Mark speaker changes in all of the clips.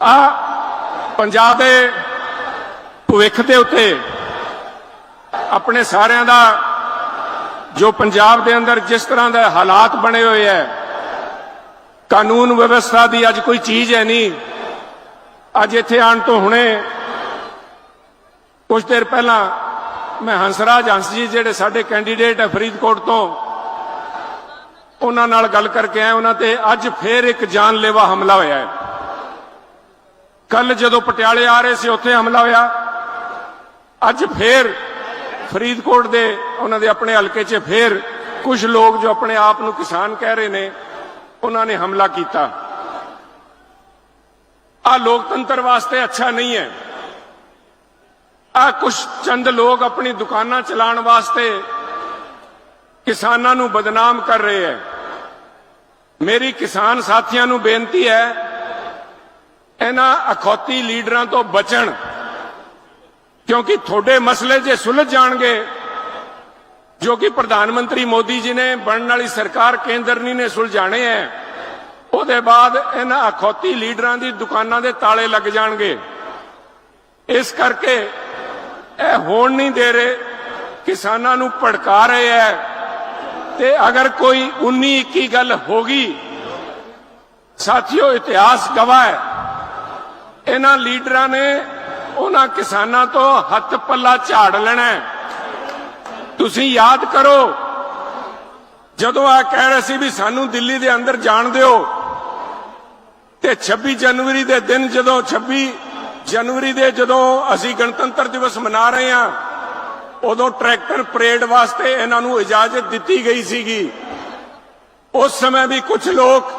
Speaker 1: ਆ ਪੰਜਾਬ ਦੇ ਭਵਿੱਖ ਦੇ ਉੱਤੇ ਆਪਣੇ ਸਾਰਿਆਂ ਦਾ ਜੋ ਪੰਜਾਬ ਦੇ ਅੰਦਰ ਜਿਸ ਤਰ੍ਹਾਂ ਦੇ ਹਾਲਾਤ ਬਣੇ ਹੋਏ ਹੈ ਕਾਨੂੰਨ ਵਿਵਸਥਾ ਦੀ ਅੱਜ ਕੋਈ ਚੀਜ਼ ਹੈ ਨਹੀਂ। ਅੱਜ ਇੱਥੇ ਆਉਣ ਤੋਂ ਹੁਣੇ ਕੁਝ ਦੇਰ ਪਹਿਲਾਂ ਮੈਂ ਹੰਸਰਾਜ ਹੰਸ ਜੀ ਜਿਹੜੇ ਸਾਡੇ ਕੈਂਡੀਡੇਟ ਹੈ ਫਰੀਦਕੋਟ ਤੋਂ, ਉਹਨਾਂ ਨਾਲ ਗੱਲ ਕਰਕੇ ਆਇਆ, ਉਹਨਾਂ ਤੇ ਅੱਜ ਫੇਰ ਇੱਕ ਜਾਨਲੇਵਾ ਹਮਲਾ ਹੋਇਆ ਹੈ ਕੱਲ ਜਦੋਂ ਪਟਿਆਲੇ ਆ ਰਹੇ ਸੀ, ਉੱਥੇ ਹਮਲਾ ਹੋਇਆ। ਅੱਜ ਫੇਰ ਫਰੀਦਕੋਟ ਦੇ ਉਹਨਾਂ ਦੇ ਆਪਣੇ ਹਲਕੇ 'ਚ ਫੇਰ ਕੁਝ ਲੋਕ ਜੋ ਆਪਣੇ ਆਪ ਨੂੰ ਕਿਸਾਨ ਕਹਿ ਰਹੇ ਨੇ, ਉਹਨਾਂ ਨੇ ਹਮਲਾ ਕੀਤਾ। ਆ ਲੋਕਤੰਤਰ ਵਾਸਤੇ ਅੱਛਾ ਨਹੀਂ ਹੈ। ਆ ਕੁਝ ਚੰਦ ਲੋਕ ਆਪਣੀ ਦੁਕਾਨਾਂ ਚਲਾਉਣ ਵਾਸਤੇ ਕਿਸਾਨਾਂ ਨੂੰ ਬਦਨਾਮ ਕਰ ਰਹੇ ਹੈ। ਮੇਰੀ ਕਿਸਾਨ ਸਾਥੀਆਂ ਨੂੰ ਬੇਨਤੀ ਹੈ ਇਹਨਾਂ ਅਖੌਤੀ ਲੀਡਰਾਂ ਤੋਂ ਬਚਣ, ਕਿਉਂਕਿ ਤੁਹਾਡੇ ਮਸਲੇ ਜੇ ਸੁਲਝ ਜਾਣਗੇ, ਜੋ ਕਿ ਪ੍ਰਧਾਨ ਮੰਤਰੀ ਮੋਦੀ ਜੀ ਨੇ ਬਣਨ ਵਾਲੀ ਸਰਕਾਰ ਕੇਂਦਰਨੀ ਨੇ ਸੁਲਝਾਣੇ ਹੈ ਉਹਦੇ ਬਾਅਦ ਇਹਨਾਂ ਅਖੌਤੀ ਲੀਡਰਾਂ ਦੀ ਦੁਕਾਨਾਂ ਦੇ ਤਾਲੇ ਲੱਗ ਜਾਣਗੇ। ਇਸ ਕਰਕੇ ਇਹ ਹੋਣ ਨਹੀਂ ਦੇ ਰਹੇ, ਕਿਸਾਨਾਂ ਨੂੰ ਭੜਕਾ ਰਹੇ ਹੈ ਤੇ ਅਗਰ ਕੋਈ 19 21 ਗੱਲ ਹੋਗੀ ਸਾਥੀਓ ਇਤਿਹਾਸ ਗਵਾਹ ਹੈ ਇਹਨਾਂ ਲੀਡਰਾਂ ਨੇ ਉਹਨਾਂ ਕਿਸਾਨਾਂ ਤੋਂ ਹੱਥ ਪੱਲਾ ਝਾੜ ਲੈਣਾ ਤੁਸੀਂ ਯਾਦ ਕਰੋ, ਜਦੋਂ ਆ ਕਹਿ ਰਹੇ ਸੀ ਵੀ ਸਾਨੂੰ ਦਿੱਲੀ ਦੇ ਅੰਦਰ ਜਾਣ ਦਿਓ, ਤੇ 26 ਜਨਵਰੀ ਦੇ ਦਿਨ ਜਦੋਂ 26 ਜਨਵਰੀ ਦੇ ਜਦੋਂ ਅਸੀਂ ਗਣਤੰਤਰ ਦਿਵਸ ਮਨਾ ਰਹੇ ਹਾਂ, ਉਦੋਂ ਟਰੈਕਟਰ ਪਰੇਡ ਵਾਸਤੇ ਇਹਨਾਂ ਨੂੰ ਇਜਾਜ਼ਤ ਦਿੱਤੀ ਗਈ ਸੀਗੀ। ਉਸ ਸਮੇਂ ਵੀ ਕੁਝ ਲੋਕ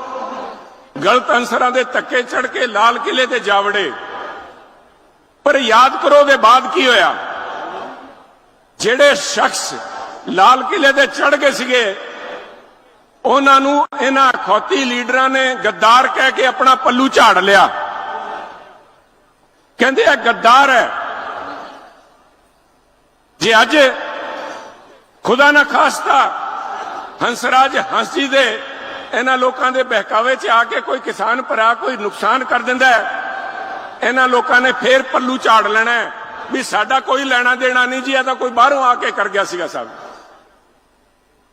Speaker 1: ਗਲਤ ਅਨਸਰਾਂ ਦੇ ਧੱਕੇ ਚੜ ਕੇ ਲਾਲ ਕਿਲੇ ਤੇ ਜਾਵੜੇ ਪਰ ਯਾਦ ਕਰੋ ਦੇ ਬਾਅਦ ਕੀ ਹੋਇਆ? ਜਿਹੜੇ ਸ਼ਖਸ ਲਾਲ ਕਿਲੇ ਤੇ ਚੜ ਗਏ ਸੀਗੇ, ਉਹਨਾਂ ਨੂੰ ਇਹਨਾਂ ਖੌਤੀ ਲੀਡਰਾਂ ਨੇ ਗੱਦਾਰ ਕਹਿ ਕੇ ਆਪਣਾ ਪੱਲੂ ਝਾੜ ਲਿਆ। ਕਹਿੰਦੇ ਆ ਗੱਦਾਰ ਹੈ। ਜੇ ਅੱਜ ਖੁਦਾ ਨਾ ਖਾਸਤਾ ਹੰਸਰਾਜ ਹੰਸ ਜੀ ਦੇ ਇਹਨਾਂ ਲੋਕਾਂ ਦੇ ਬਹਿਕਾਵੇ 'ਚ ਆ ਕੇ ਕੋਈ ਕਿਸਾਨ ਭਰਾ ਕੋਈ ਨੁਕਸਾਨ ਕਰ ਦਿੰਦਾ ਹੈ। ਇਹਨਾਂ ਲੋਕਾਂ ਨੇ ਫੇਰ ਪੱਲੂ ਝਾੜ ਲੈਣਾ ਹੈ ਵੀ ਸਾਡਾ ਕੋਈ ਲੈਣਾ ਦੇਣਾ ਨਹੀਂ ਜੀ, ਇਹ ਤਾਂ ਕੋਈ ਬਾਹਰੋਂ ਆ ਕੇ ਕਰ ਗਿਆ ਸੀਗਾ ਸਾਹਿਬ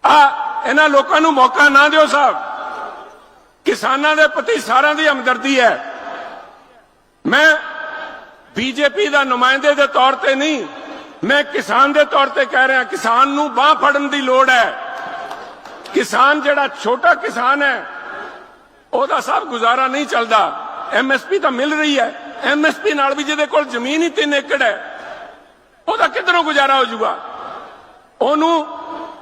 Speaker 1: ਆ, ਇਹਨਾਂ ਲੋਕਾਂ ਨੂੰ ਮੌਕਾ ਨਾ ਦਿਓ ਸਾਹਿਬ ਕਿਸਾਨਾਂ ਦੇ ਪ੍ਰਤੀ ਸਾਰਿਆਂ ਦੀ ਹਮਦਰਦੀ ਹੈ। ਮੈਂ ਬੀਜੇਪੀ ਦਾ ਨੁਮਾਇੰਦੇ ਦੇ ਤੌਰ ਤੇ ਨਹੀਂ, ਮੈਂ ਕਿਸਾਨ ਦੇ ਤੌਰ ਤੇ ਕਹਿ ਰਿਹਾ, ਕਿਸਾਨ ਨੂੰ ਬਾਹ ਫੜਨ ਦੀ ਲੋੜ ਹੈ। ਕਿਸਾਨ ਜਿਹੜਾ ਛੋਟਾ ਕਿਸਾਨ ਹੈ, ਉਹਦਾ ਸਭ ਗੁਜ਼ਾਰਾ ਨਹੀਂ ਚੱਲਦਾ। ਐਮਐਸਪੀ ਤਾਂ ਮਿਲ ਰਹੀ ਹੈ। ਐਮਐਸਪੀ ਨਾਲ ਵੀ ਜਿਹਦੇ ਕੋਲ ਜ਼ਮੀਨ ਹੀ 3 ਏਕੜ ਹੈ, ਉਹਦਾ ਕਿਧਰੋਂ ਗੁਜ਼ਾਰਾ ਹੋ ਜੂਗਾ ਉਹਨੂੰ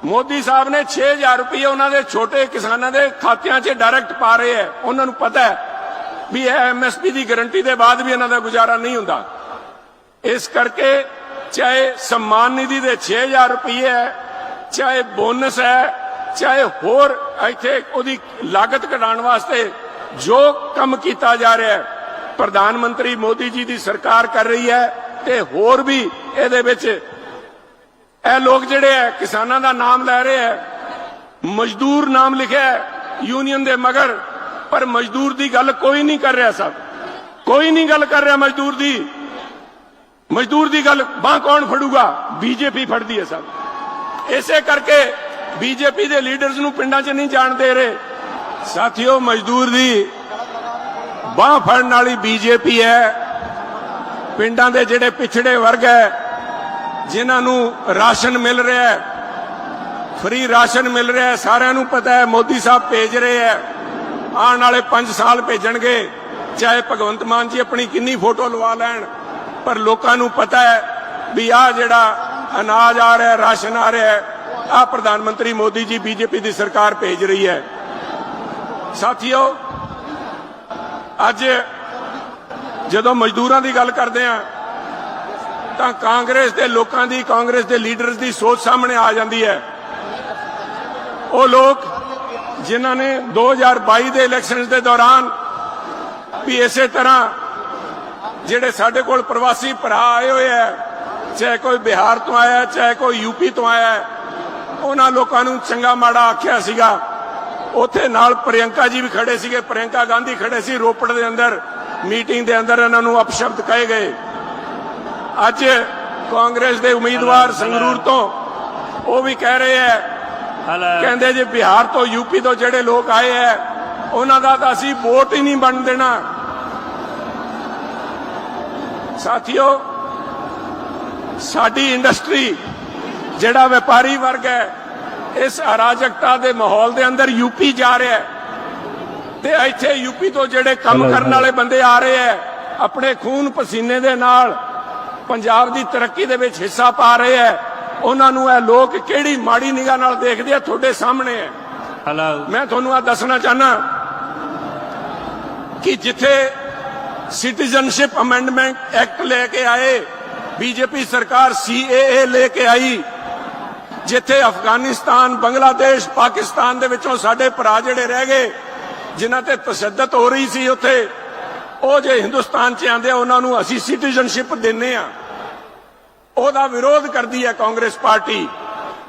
Speaker 1: ਮੋਦੀ ਸਾਹਿਬ ਨੇ 6000 ਰੁਪਏ ਉਹਨਾਂ ਦੇ ਛੋਟੇ ਕਿਸਾਨਾਂ ਦੇ ਖਾਤਿਆਂ 'ਚ ਡਾਇਰੈਕਟ ਪਾ ਰਹੇ ਹੈ। ਉਹਨਾਂ ਨੂੰ ਪਤਾ ਹੈ ਵੀ ਇਹ ਐਮਐਸਪੀ ਦੀ ਗਾਰੰਟੀ ਦੇ ਬਾਅਦ ਵੀ ਇਹਨਾਂ ਦਾ ਗੁਜ਼ਾਰਾ ਨਹੀਂ ਹੁੰਦਾ। ਇਸ ਕਰਕੇ ਚਾਹੇ ਸਨਮਾਨ ਨਿਧੀ ਦੇ 6000 ਰੁਪਏ ਹੈ, ਚਾਹੇ ਬੋਨਸ ਹੈ ਚਾਹੇ ਹੋਰ ਇੱਥੇ ਉਹਦੀ ਲਾਗਤ ਘਟਾਉਣ ਵਾਸਤੇ ਜੋ ਕੰਮ ਕੀਤਾ ਜਾ ਰਿਹਾ ਹੈ, ਪ੍ਰਧਾਨ ਮੰਤਰੀ ਮੋਦੀ ਜੀ ਦੀ ਸਰਕਾਰ ਕਰ ਰਹੀ ਹੈ ਤੇ ਹੋਰ ਵੀ ਇਹਦੇ ਵਿੱਚ ਇਹ ਲੋਕ ਜਿਹੜੇ ਹੈ, ਕਿਸਾਨਾਂ ਦਾ ਨਾਮ ਲੈ ਰਹੇ ਹੈ, ਮਜ਼ਦੂਰ ਨਾਮ ਲਿਖਿਆ ਹੈ ਯੂਨੀਅਨ ਦੇ ਮਗਰ, ਪਰ ਮਜ਼ਦੂਰ ਦੀ ਗੱਲ ਕੋਈ ਨਹੀਂ ਕਰ ਰਿਹਾ ਸਭ। ਕੋਈ ਨਹੀਂ ਗੱਲ ਕਰ ਰਿਹਾ ਮਜ਼ਦੂਰ ਦੀ। ਮਜ਼ਦੂਰ ਦੀ ਗੱਲ ਬਾਹ ਕੌਣ ਫੜੂਗਾ? ਬੀਜੇਪੀ ਫੜਦੀ ਹੈ ਸਭ। ਇਸੇ ਕਰਕੇ ਬੀਜੇਪੀ ਦੇ ਲੀਡਰਸ ਨੂੰ ਪਿੰਡਾਂ 'ਚ ਨਹੀਂ ਜਾਣ ਦੇ ਰਹੇ। ਸਾਥੀਓ, ਮਜ਼ਦੂਰ ਦੀ ਬਾਹ ਫੜਨ ਵਾਲੀ ਬੀਜੇਪੀ ਹੈ। ਪਿੰਡਾਂ ਦੇ ਜਿਹੜੇ ਪਿਛੜੇ ਵਰਗ ਹੈ, ਜਿਨ੍ਹਾਂ ਨੂੰ ਰਾਸ਼ਨ ਮਿਲ ਰਿਹਾ ਹੈ, ਫ੍ਰੀ ਰਾਸ਼ਨ ਮਿਲ ਰਿਹਾ ਹੈ, ਸਾਰਿਆਂ ਨੂੰ ਪਤਾ ਹੈ, ਮੋਦੀ ਸਾਹਿਬ ਭੇਜ ਰਹੇ ਹੈ। ਆਉਣ ਵਾਲੇ 5 ਸਾਲ ਭੇਜਣਗੇ। ਚਾਹੇ ਭਗਵੰਤ ਮਾਨ ਜੀ ਆਪਣੀ ਕਿੰਨੀ ਫੋਟੋ ਲਵਾ ਲੈਣ, ਪਰ ਲੋਕਾਂ ਨੂੰ ਪਤਾ ਹੈ ਵੀ ਆਹ ਜਿਹੜਾ ਅਨਾਜ ਆ ਰਿਹਾ ਰਾਸ਼ਨ ਆ ਰਿਹਾ ਆ ਪ੍ਰਧਾਨ ਮੰਤਰੀ ਮੋਦੀ ਜੀ ਬੀਜੇਪੀ ਦੀ ਸਰਕਾਰ ਭੇਜ ਰਹੀ ਹੈ। ਸਾਥੀਓ, ਅੱਜ ਜਦੋਂ ਮਜ਼ਦੂਰਾਂ ਦੀ ਗੱਲ ਕਰਦੇ ਆ ਤਾਂ ਕਾਂਗਰਸ ਦੇ ਲੋਕਾਂ ਦੀ, ਕਾਂਗਰਸ ਦੇ ਲੀਡਰਸ ਦੀ ਸੋਚ ਸਾਹਮਣੇ ਆ ਜਾਂਦੀ ਹੈ। ਉਹ ਲੋਕ ਜਿਨ੍ਹਾਂ ਨੇ 2022 ਦੇ ਇਲੈਕਸ਼ਨਸ ਦੇ ਦੌਰਾਨ ਵੀ ਇਸੇ ਤਰ੍ਹਾਂ ਜਿਹੜੇ ਸਾਡੇ ਕੋਲ ਪ੍ਰਵਾਸੀ ਭਰਾ ਆਏ ਹੋਏ ਹੈ, ਚਾਹੇ ਕੋਈ ਬਿਹਾਰ ਤੋਂ ਆਇਆ, ਚਾਹੇ ਕੋਈ ਯੂਪੀ ਤੋਂ ਆਇਆ ਉਹਨਾਂ ਲੋਕਾਂ ਨੂੰ ਚੰਗਾ ਮਾੜਾ ਆਖਿਆ ਸੀਗਾ। ਉੱਥੇ ਨਾਲ ਪ੍ਰਿਯੰਕਾ ਜੀ ਵੀ ਖੜੇ ਸੀਗੇ। ਪ੍ਰਿਯੰਕਾ ਗਾਂਧੀ ਖੜੇ ਸੀ ਰੋਪੜ ਦੇ ਅੰਦਰ। ਮੀਟਿੰਗ ਦੇ ਅੰਦਰ ਇਹਨਾਂ ਨੂੰ ਅਪਸ਼ਬਦ ਕਹੇ ਗਏ। ਅੱਜ ਕਾਂਗਰਸ ਦੇ ਉਮੀਦਵਾਰ ਸੰਗਰੂਰ ਤੋਂ ਉਹ ਵੀ ਕਹਿ ਰਹੇ ਹੈ।
Speaker 2: ਹਲੋ
Speaker 1: ਕਹਿੰਦੇ ਜੇ ਬਿਹਾਰ ਤੋਂ ਯੂਪੀ ਤੋਂ ਜਿਹੜੇ ਲੋਕ ਆਏ ਹੈ ਉਹਨਾਂ ਦਾ ਤਾਂ ਅਸੀਂ ਵੋਟ ਹੀ ਨਹੀਂ ਬਣ ਦੇਣਾ। ਸਾਥੀਓ ਸਾਡੀ ਇੰਡਸਟਰੀ ਜਿਹੜਾ ਵਪਾਰੀ ਵਰਗ ਹੈ ਇਸ ਅਰਾਜਕਤਾ ਦੇ ਮਾਹੌਲ ਦੇ ਅੰਦਰ ਯੂਪੀ ਜਾ ਰਿਹਾ ਹੈ। ਤੇ ਇੱਥੇ ਯੂਪੀ ਤੋਂ ਜਿਹੜੇ ਕੰਮ ਕਰਨ ਵਾਲੇ ਬੰਦੇ ਆ ਰਹੇ ਹੈ ਆਪਣੇ ਖੂਨ ਪਸੀਨੇ ਦੇ ਨਾਲ ਪੰਜਾਬ ਦੀ ਤਰੱਕੀ ਦੇ ਵਿੱਚ ਹਿੱਸਾ ਪਾ ਰਹੇ ਹੈ। ਉਹਨਾਂ ਨੂੰ ਇਹ ਲੋਕ ਕਿਹੜੀ ਮਾੜੀ ਨਿਗਾਹ ਨਾਲ ਦੇਖਦੇ ਆ? ਤੁਹਾਡੇ ਸਾਹਮਣੇ ਹੈ।
Speaker 2: ਹਲੋ।
Speaker 1: ਮੈਂ ਤੁਹਾਨੂੰ ਆ ਦੱਸਣਾ ਚਾਹਨਾ ਕਿ ਜਿੱਥੇ ਸਿਟੀਜ਼ਨਸ਼ਿਪ ਅਮੈਂਡਮੈਂਟ ਐਕਟ ਲੈ ਕੇ ਆਏ ਬੀਜੇਪੀ ਸਰਕਾਰ ਸੀਏਏ ਲੈ ਕੇ ਆਈ ਜਿੱਥੇ ਅਫਗਾਨਿਸਤਾਨ, ਬੰਗਲਾਦੇਸ਼, ਪਾਕਿਸਤਾਨ ਦੇ ਵਿੱਚੋਂ ਸਾਡੇ ਭਰਾ ਜਿਹੜੇ ਰਹਿ ਗਏ, ਜਿਨ੍ਹਾਂ ਤੇ ਤਸ਼ੱਦਦ ਹੋ ਰਹੀ ਸੀ ਉੱਥੇ, ਉਹ ਜੇ ਹਿੰਦੁਸਤਾਨ ਚ ਆਂਦੇ ਉਹਨਾਂ ਨੂੰ ਅਸੀਂ ਸਿਟੀਜ਼ਨਸ਼ਿਪ ਦਿੰਨੇ ਆ। ਉਹਦਾ ਵਿਰੋਧ ਕਰਦੀ ਹੈ ਕਾਂਗਰਸ ਪਾਰਟੀ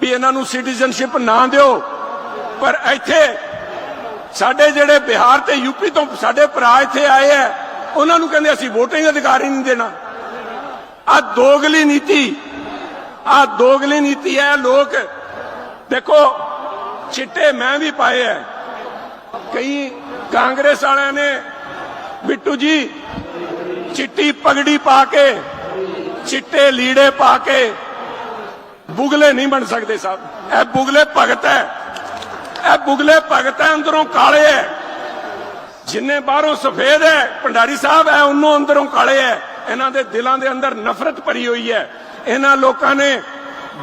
Speaker 1: ਵੀ ਇਹਨਾਂ ਨੂੰ ਸਿਟੀਜ਼ਨਸ਼ਿਪ ਨਾ ਦਿਓ। ਪਰ ਇੱਥੇ ਸਾਡੇ ਜਿਹੜੇ ਬਿਹਾਰ ਤੇ ਯੂਪੀ ਤੋਂ ਸਾਡੇ ਭਰਾ ਇੱਥੇ ਆਏ ਆ, ਉਹਨਾਂ ਨੂੰ ਕਹਿੰਦੇ ਅਸੀਂ VOTING ਅਧਿਕਾਰ ਹੀ ਨਹੀਂ ਦੇਣਾ। ਆ ਦੋਗਲੀ ਨੀਤੀ ਆ ਦੋਗਲੀ ਨੀਤੀ ਹੈ ਲੋਕ। ਦੇਖੋ, ਚਿੱਟੇ ਮੈਂ ਵੀ ਪਾਏ ਐ। ਕਈ ਕਾਂਗਰਸ ਵਾਲਿਆਂ ਨੇ, ਬਿੱਟੂ ਜੀ, ਚਿੱਟੀ ਪਗੜੀ ਪਾ ਕੇ, ਚਿੱਟੇ ਲੀੜੇ ਪਾ ਕੇ, ਬੁਗਲੇ ਨਹੀਂ ਬਣ ਸਕਦੇ ਸਾਹਿਬ ਇਹ ਬੁਗਲੇ ਭਗਤ ਹੈ ਇਹ ਬੁਗਲੇ ਭਗਤ ਹੈ ਅੰਦਰੋਂ ਕਾਲੇ ਹੈ ਜਿੰਨੇ ਬਾਹਰੋਂ ਸਫੇਦ ਹੈ ਭੰਡਾਰੀ ਸਾਹਿਬ ਹੈ ਉਹਨੋਂ ਅੰਦਰੋਂ ਕਾਲੇ ਹੈ ਇਹਨਾਂ ਦੇ ਦਿਲਾਂ ਦੇ ਅੰਦਰ ਨਫ਼ਰਤ ਭਰੀ ਹੋਈ ਹੈ ਇਹਨਾਂ ਲੋਕਾਂ ਨੇ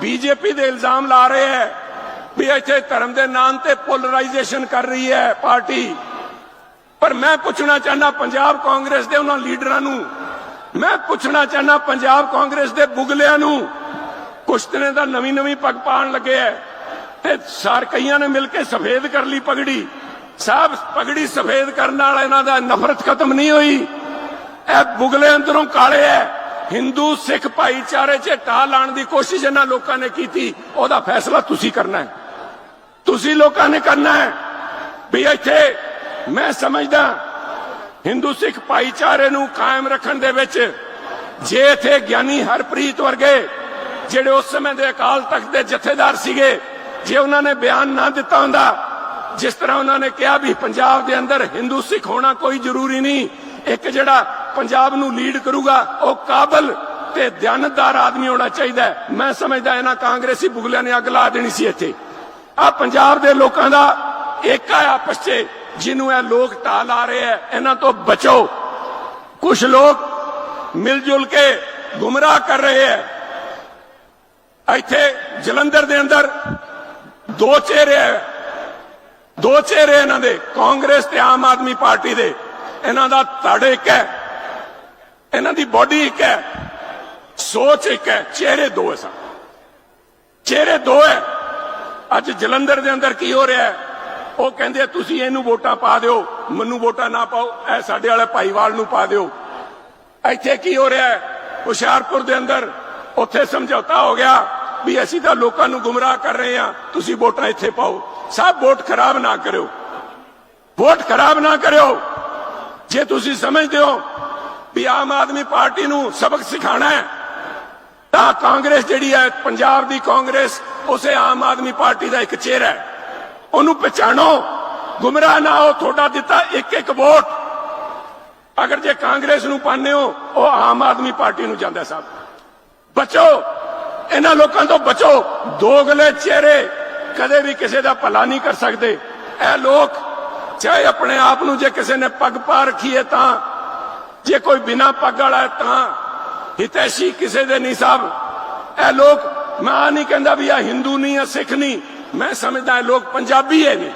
Speaker 1: ਬੀਜੇਪੀ ਦੇ ਇਲਜ਼ਾਮ ਲਾ ਰਹੇ ਹੈ ਵੀ ਇੱਥੇ ਧਰਮ ਦੇ ਨਾਮ ਤੇ ਪੋਲਰਾਈਜੇਸ਼ਨ ਕਰ ਰਹੀ ਹੈ ਪਾਰਟੀ। ਪਰ ਮੈਂ ਪੁੱਛਣਾ ਚਾਹੁੰਦਾ ਪੰਜਾਬ ਕਾਂਗਰਸ ਦੇ ਉਹਨਾਂ ਲੀਡਰਾਂ ਨੂੰ, ਮੈਂ ਪੁੱਛਣਾ ਚਾਹੁੰਦਾ ਪੰਜਾਬ ਕਾਂਗਰਸ ਦੇ ਬੁਗਲਿਆਂ ਨੂੰ, ਕੁਛ ਦਿਨੇ ਦਾ ਨਵੀਂ ਨਵੀਂ ਪੱਗ ਪਾਣ ਲੱਗੇ ਐ ਤੇ ਸਾਰ ਕਈਆਂ ਨੇ ਮਿਲ ਕੇ ਸਫੇਦ ਕਰ ਲਈ ਪਗੜੀ। ਸਾਹਿਬ ਪਗੜੀ ਸਫੇਦ ਕਰਨ ਨਾਲ ਇਹਨਾਂ ਦਾ ਨਫ਼ਰਤ ਖਤਮ ਨਹੀਂ ਹੋਈ। ਇਹ ਬੁਗਲੇ ਅੰਦਰੋਂ ਕਾਲੇ ਐ ਹਿੰਦੂ ਸਿੱਖ ਭਾਈਚਾਰੇ 'ਚ ਢਾਹ ਲਾਣ ਦੀ ਕੋਸ਼ਿਸ਼ ਇਹਨਾਂ ਲੋਕਾਂ ਨੇ ਕੀਤੀ, ਉਹਦਾ ਫੈਸਲਾ ਤੁਸੀਂ ਕਰਨਾ ਹੈ। ਤੁਸੀਂ ਲੋਕਾਂ ਨੇ ਕਰਨਾ ਹੈ ਵੀ ਇੱਥੇ ਮੈਂ ਸਮਝਦਾ ਹਿੰਦੂ ਸਿੱਖ ਭਾਈਚਾਰੇ ਨੂੰ ਕਾਇਮ ਰੱਖਣ ਦੇ ਵਿੱਚ ਜੇ ਇੱਥੇ ਗਿਆਨੀ ਹਰਪ੍ਰੀਤ ਵਰਗੇ ਜਿਹੜੇ ਉਸ ਸਮੇਂ ਦੇ ਅਕਾਲ ਤਖਤ ਦੇ ਜਥੇਦਾਰ ਸੀਗੇ, ਜੇ ਉਹਨਾਂ ਨੇ ਬਿਆਨ ਨਾ ਦਿੱਤਾ ਹੁੰਦਾ, ਜਿਸ ਤਰ੍ਹਾਂ ਉਹਨਾਂ ਨੇ ਕਿਹਾ ਵੀ ਪੰਜਾਬ ਦੇ ਅੰਦਰ ਹਿੰਦੂ ਸਿੱਖ ਹੋਣਾ ਕੋਈ ਜ਼ਰੂਰੀ ਨਹੀਂ, ਇੱਕ ਜਿਹੜਾ ਪੰਜਾਬ ਨੂੰ ਲੀਡ ਕਰੂਗਾ, ਉਹ ਕਾਬਲ ਤੇ ਦਿਆਨਤਦਾਰ ਆਦਮੀ ਹੋਣਾ ਚਾਹੀਦਾ ਮੈਂ ਸਮਝਦਾ ਇਹਨਾਂ ਕਾਂਗਰਸੀ ਬੁਗਲਿਆਂ ਨੇ ਅੱਗ ਲਾ ਦੇਣੀ ਸੀ ਇੱਥੇ। ਆ ਪੰਜਾਬ ਦੇ ਲੋਕਾਂ ਦਾ ਏਕਾ ਹੈ ਆਪਸ 'ਚ, ਜਿਹਨੂੰ ਇਹ ਲੋਕ ਢਾਹ ਲਾ ਰਹੇ ਐ ਇਹਨਾਂ ਤੋਂ ਬਚੋ। ਕੁਝ ਲੋਕ ਮਿਲ ਜੁਲ ਕੇ ਗੁੰਮਰਾਹ ਕਰ ਰਹੇ ਐ ਇੱਥੇ ਜਲੰਧਰ ਦੇ ਅੰਦਰ ਦੋ ਚਿਹਰੇ ਐ ਦੋ ਚਿਹਰੇ ਇਹਨਾਂ ਦੇ, ਕਾਂਗਰਸ ਤੇ ਆਮ ਆਦਮੀ ਪਾਰਟੀ ਦੇ। ਇਹਨਾਂ ਦਾ ਧੜ ਇੱਕ ਹੈ। ਇਹਨਾਂ ਦੀ ਬਾਡੀ ਇੱਕ ਹੈ। ਸੋਚ ਇੱਕ ਹੈ। ਚਿਹਰੇ ਦੋ ਹੈ ਸਨ ਚਿਹਰੇ ਦੋ ਹੈ। ਅੱਜ ਜਲੰਧਰ ਦੇ ਅੰਦਰ ਕੀ ਹੋ ਰਿਹਾ ਹੈ? ਉਹ ਕਹਿੰਦੇ ਤੁਸੀਂ ਇਹਨੂੰ ਵੋਟਾਂ ਪਾ ਦਿਓ, ਮੈਨੂੰ ਵੋਟਾਂ ਨਾ ਪਾਓ, ਇਹ ਸਾਡੇ ਵਾਲੇ ਭਾਈਵਾਲ ਨੂੰ ਪਾ ਦਿਓ। ਇੱਥੇ ਕੀ ਹੋ ਰਿਹਾ ਹੈ? ਹੁਸ਼ਿਆਰਪੁਰ ਦੇ ਅੰਦਰ ਉੱਥੇ ਸਮਝੌਤਾ ਹੋ ਗਿਆ ਵੀ ਅਸੀਂ ਤਾਂ ਲੋਕਾਂ ਨੂੰ ਗੁੰਮਰਾਹ ਕਰ ਰਹੇ ਹਾਂ, ਤੁਸੀਂ ਵੋਟਾਂ ਇੱਥੇ ਪਾਓ। ਸਭ ਵੋਟ ਖਰਾਬ ਨਾ ਕਰਿਓ। ਵੋਟ ਖਰਾਬ ਨਾ ਕਰਿਓ। ਜੇ ਤੁਸੀਂ ਸਮਝਦੇ ਹੋ ਵੀ ਆਮ ਆਦਮੀ ਪਾਰਟੀ ਨੂੰ ਸਬਕ ਸਿਖਾਣਾ ਹੈ। ਤਾਂ ਕਾਂਗਰਸ ਜਿਹੜੀ ਹੈ, ਪੰਜਾਬ ਦੀ ਕਾਂਗਰਸ, ਉਸੇ ਆਮ ਆਦਮੀ ਪਾਰਟੀ ਦਾ ਇੱਕ ਚਿਹਰਾ ਹੈ। ਉਹਨੂੰ ਪਛਾਣੋ ਗੁੰਮਰਾਹ ਨਾ ਹੋ, ਤੁਹਾਡਾ ਦਿੱਤਾ ਇੱਕ ਇੱਕ ਵੋਟ। ਅਗਰ ਜੇ ਕਾਂਗਰਸ ਨੂੰ ਪਾਣੇ ਹੋ, ਉਹ ਆਮ ਆਦਮੀ ਪਾਰਟੀ ਨੂੰ ਜਾਂਦਾ ਸਾਹਿਬ ਬਚੋ। ਇਹਨਾਂ ਲੋਕਾਂ ਤੋਂ ਬਚੋ। ਦੋਗਲੇ ਚਿਹਰੇ। ਕਦੇ ਵੀ ਕਿਸੇ ਦਾ ਭਲਾ ਨਹੀਂ ਕਰ ਸਕਦੇ। ਇਹ ਲੋਕ, ਚਾਹੇ ਆਪਣੇ ਆਪ ਨੂੰ ਜੇ ਕਿਸੇ ਨੇ ਪੱਗ ਪਾ ਰੱਖੀ ਹੈ ਤਾਂ ਜੇ ਕੋਈ ਬਿਨਾ ਪੱਗ ਵਾਲਾ ਹੈ ਤਾਂ ਹਿਤੈਸ਼ੀ ਕਿਸੇ ਦੇ ਨਹੀਂ ਸਾਹਿਬ। ਇਹ ਲੋਕ, ਮੈਂ ਆਹ ਨਹੀਂ ਕਹਿੰਦਾ ਵੀ ਆ ਹਿੰਦੂ ਨਹੀਂ ਆ ਸਿੱਖ ਨਹੀਂ। ਮੈਂ ਸਮਝਦਾ ਇਹ ਲੋਕ ਪੰਜਾਬੀ ਹੈ ਨੇ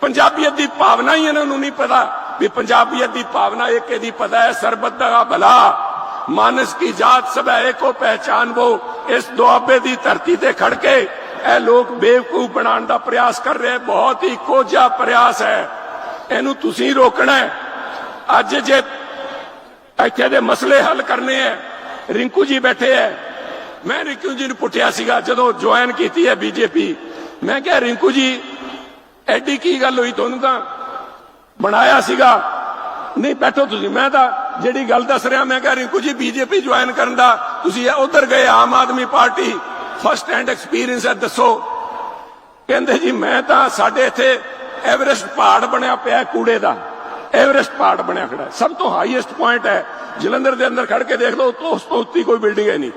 Speaker 1: ਪੰਜਾਬੀਅਤ ਦੀ ਭਾਵਨਾ ਹੀ ਇਹਨਾਂ ਨੂੰ ਨਹੀਂ ਪਤਾ ਵੀ ਪੰਜਾਬੀਅਤ ਦੀ ਭਾਵਨਾ ਇੱਕ ਇਹਦੀ ਪਤਾ ਹੈ, ਸਰਬਤ ਦਾ ਭਲਾ। ਮਾਨਸ ਕੀ ਜਾਤ ਸਭ ਹੈ, ਏਕੋ ਪਹਿਚਾਨ ਵੋ, ਇਸ ਦੁਆਬੇ ਦੀ ਧਰਤੀ ਤੇ ਖੜ ਕੇ ਇਹ ਲੋਕ ਬੇਵਕੂਫ ਬਣਾਉਣ ਦਾ ਪ੍ਰਯਾਸ ਕਰ ਰਹੇ, ਬਹੁਤ ਹੀ ਕੋਝਾ ਪ੍ਰਯਾਸ ਹੈ। ਇਹਨੂੰ ਤੁਸੀਂ ਰੋਕਣਾ ਹੈ। ਅੱਜ ਜੇ ਇੱਥੇ ਦੇ ਮਸਲੇ ਹੱਲ ਕਰਨੇ ਹੈ ਰਿੰਕੂ ਜੀ ਬੈਠੇ ਹੈ ਮੈਂ ਰਿੰਕੂ ਜੀ ਨੂੰ ਪੁੱਟਿਆ ਸੀਗਾ, ਜਦੋਂ ਜੁਆਇਨ ਕੀਤੀ ਹੈ ਬੀਜੇਪੀ ਮੈਂ ਕਿਹਾ, ਰਿੰਕੂ ਜੀ, ਐਡੀ ਕੀ ਗੱਲ ਹੋਈ ਤੁਹਾਨੂੰ ਤਾਂ? ਬਣਾਇਆ ਸੀਗਾ। ਨਹੀਂ, ਬੈਠੋ ਤੁਸੀਂ, ਮੈਂ ਤਾਂ ਜਿਹੜੀ ਗੱਲ ਦੱਸ ਰਿਹਾ, ਮੈਂ ਕਿਹਾ, ਰਿੰਕੂ ਜੀ ਬੀਜੇਪੀ ਜੁਆਇਨ ਕਰਨ ਦਾ ਤੁਸੀਂ ਉਧਰ ਗਏ, Aam Aadmi party first hand experience ਹੈ ਦੱਸੋ। ਕਹਿੰਦੇ ਜੀ, ਮੈਂ ਤਾਂ ਸਾਡੇ ਇੱਥੇ ਐਵਰੈਸਟ ਪਹਾੜ ਬਣਿਆ ਪਿਆ ਕੂੜੇ ਦਾ। ਐਵਰੈਸਟ ਪਹਾੜ ਬਣਿਆ ਖੜਾ ਹੈ। ਸਭ ਤੋਂ ਹਾਈਐਸਟ ਪੁਆਇੰਟ ਹੈ ਜਲੰਧਰ ਦੇ ਅੰਦਰ ਖੜ ਕੇ ਦੇਖ ਲਓ ਤੋਂ ਉਸ ਤੋਂ ਉੱਤੀ ਕੋਈ ਬਿਲਡਿੰਗ ਹੈ ਨਹੀਂ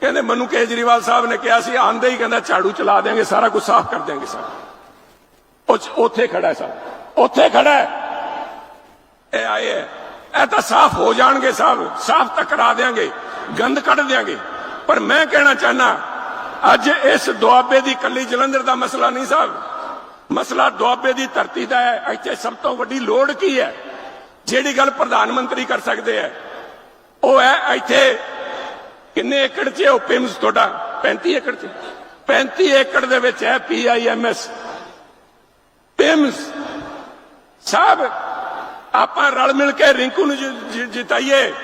Speaker 1: ਕਹਿੰਦੇ ਮੈਨੂੰ ਕੇਜਰੀਵਾਲ ਸਾਹਿਬ ਨੇ ਕਿਹਾ ਸੀ ਆਂਦੇ ਹੀ ਕਹਿੰਦਾ ਝਾੜੂ ਚਲਾ ਦੇਾਂਗੇ ਸਾਰਾ ਕੁਝ ਸਾਫ਼ ਕਰ ਦੇਾਂਗੇ ਸਭ ਉਹ 'ਚ- ਉੱਥੇ ਖੜਾ ਹੈ ਸਭ ਉੱਥੇ ਖੜਾ ਹੈ ਇਹ ਆਏ ਹੈ ਇਹ ਤਾਂ ਸਾਫ਼ ਹੋ ਜਾਣਗੇ ਸਭ ਸਾਫ਼ ਤਾਂ ਕਰਾ ਦੇਾਂਗੇ ਗੰਦ ਕੱਢ ਦੇਾਂਗੇ ਪਰ ਮੈਂ ਕਹਿਣਾ ਚਾਹਨਾ ਅੱਜ ਇਸ ਦੁਆਬੇ ਦੀ ਕੱਲੀ ਜਲੰਧਰ ਦਾ ਮਸਲਾ ਨਹੀਂ ਸਾਹਿਬ ਮਸਲਾ ਦੁਆਬੇ ਦੀ ਧਰਤੀ ਦਾ ਹੈ, ਇੱਥੇ ਸਭ ਤੋਂ ਵੱਡੀ ਲੋੜ ਕੀ ਹੈ? ਜਿਹੜੀ ਗੱਲ ਪ੍ਰਧਾਨ ਮੰਤਰੀ ਕਰ ਸਕਦੇ ਹੈ। ਉਹ ਹੈ ਇੱਥੇ ਕਿੰਨੇ ਏਕੜ 'ਚ ਉਹ ਪਿਮਸ ਤੁਹਾਡਾ? 35 ਏਕੜ 'ਚ। 35 ਏਕੜ ਦੇ ਵਿੱਚ ਹੈ ਪੀਆਈਐਮਐਸ ਪਿਮਸ ਸਾਹਿਬ ਆਪਾਂ ਰਲ ਮਿਲ ਕੇ ਰਿੰਕੂ ਨੂੰ ਜਿ- ਜਿਤਾਈਏ।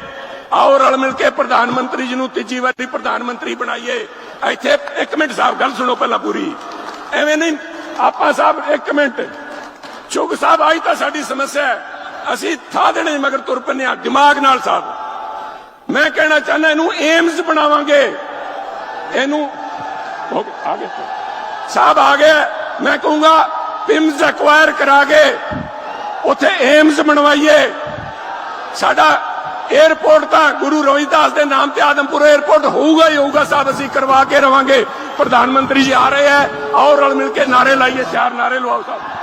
Speaker 1: ਆਓ ਰਲ ਮਿਲ ਕੇ ਪ੍ਰਧਾਨ ਮੰਤਰੀ ਜੀ ਨੂੰ ਤੀਜੀ ਵਾਰੀ ਪ੍ਰਧਾਨ ਮੰਤਰੀ ਬਣਾਈਏ। ਇੱਥੇ ਇੱਕ ਮਿੰਟ ਸਾਹਿਬ, ਗੱਲ ਸੁਣੋ ਪਹਿਲਾਂ ਪੂਰੀ। ਐਵੇਂ ਨਹੀਂ ਆਪਾਂ ਸਾਹਿਬ ਇੱਕ ਮਿੰਟ। ਚੁਗ ਸਾਹਿਬ ਆਈ ਤਾਂ ਸਾਡੀ ਸਮੱਸਿਆ ਹੈ। ਅਸੀਂ ਥਾ ਦੇਣੇ ਮਗਰ ਤੁਰ ਪੰਨਿਆ ਦਿਮਾਗ ਨਾਲ ਸਾਹਿਬ। ਮੈਂ ਕਹਿਣਾ ਚਾਹੁੰਦਾ, ਇਹਨੂੰ ਏਮਸ ਬਣਾਵਾਂਗੇ। ਇਹਨੂੰ ਆਗੇ ਸਾਹਿਬ, ਆ ਗਏ ਮੈਂ ਕਹੂੰਗਾ ਪਿਮਸ ਐਕਵਾਇਰ ਕਰਾ ਕੇ ਉੱਥੇ ਏਮਸ ਬਣਵਾਈਏ। ਸਾਡਾ 에어ਪੋਰਟ ਤਾਂ ਗੁਰੂ ਰੋਹੀਦਾਸ ਦੇ ਨਾਮ ਤੇ ਆਦਮਪੁਰ 에어ਪੋਰਟ ਹੋਊਗਾ ਹੀ ਹੋਊਗਾ, ਸਾਹਿਬ। ਅਸੀਂ ਕਰਵਾ ਕੇ ਰਵਾਂਗੇ। ਪ੍ਰਧਾਨ ਮੰਤਰੀ ਜੀ ਆ ਰਹੇ ਹੈ। ਆਓ ਰਲ ਮਿਲ ਕੇ ਨਾਰੇ ਲਾਈਏ ਚਾਰ ਨਾਰੇ ਲਵਾਓ ਸਾਹਿਬ